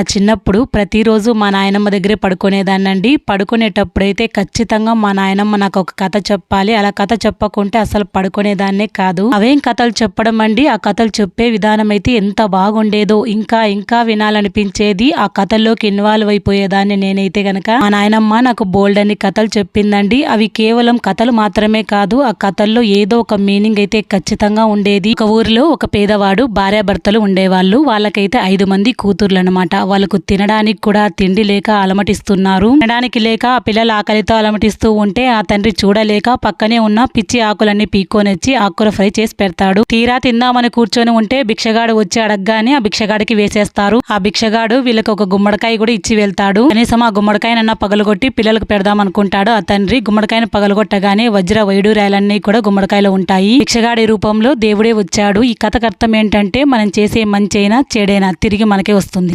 నా చిన్నప్పుడు ప్రతిరోజు మా నాయనమ్మ దగ్గరే పడుకునేదాన్నండి. పడుకునేటప్పుడైతే ఖచ్చితంగా మా నాయనమ్మ నాకు ఒక కథ చెప్పాలి. అలా కథ చెప్పకుంటే అసలు పడుకునేదాన్నే కాదు. అవేం కథలు చెప్పడం అండి? ఆ కథలు చెప్పే విధానం అయితే ఎంత బాగుండేదో ఇంకా ఇంకా వినాలనిపించేది ఆ కథల్లోకి ఇన్వాల్వ్ అయిపోయేదాన్ని నేనైతే గనక. మా నాయనమ్మ నాకు బోల్డ్ అని కథలు చెప్పిందండి. అవి కేవలం కథలు మాత్రమే కాదు ఆ కథల్లో ఏదో ఒక మీనింగ్ అయితే ఖచ్చితంగా ఉండేది. ఒక ఊరిలో ఒక పేదవాడు భార్యాభర్తలు ఉండేవాళ్ళు. వాళ్ళకైతే ఐదు మంది కూతుర్లు అనమాట వాళ్ళకు తినడానికి కూడా తిండి లేక అలమటిస్తున్నారు. తినడానికి లేక ఆ పిల్లలు ఆకలితో అలమటిస్తూ ఉంటే ఆ తండ్రి చూడలేక పక్కనే ఉన్న పిచ్చి ఆకులన్నీ పీక్కొనిచ్చి ఆకుల ఫ్రై చేసి పెడతాడు. తీరా తిందామని కూర్చొని ఉంటే భిక్షగాడు వచ్చి అడగగానే ఆ భిక్షగాడికి వేసేస్తారు. ఆ భిక్షగాడు వీళ్ళకి ఒక గుమ్మడికాయ కూడా ఇచ్చి వెళ్తాడు. కనీసం ఆ గుమ్మడికాయనన్నా పగలగొట్టి పిల్లలకు పెడదాం అనుకుంటాడు ఆ తండ్రి గుమ్మడికాయను పగలగొట్టగానే వజ్ర వైడూరాయలన్నీ కూడా గుమ్మడికాయలో ఉంటాయి. భిక్షగాడి రూపంలో దేవుడే వచ్చాడు. ఈ కథకు అర్థం ఏంటంటే మనం చేసే మంచి అయినా చెడైనా తిరిగి మనకే వస్తుంది.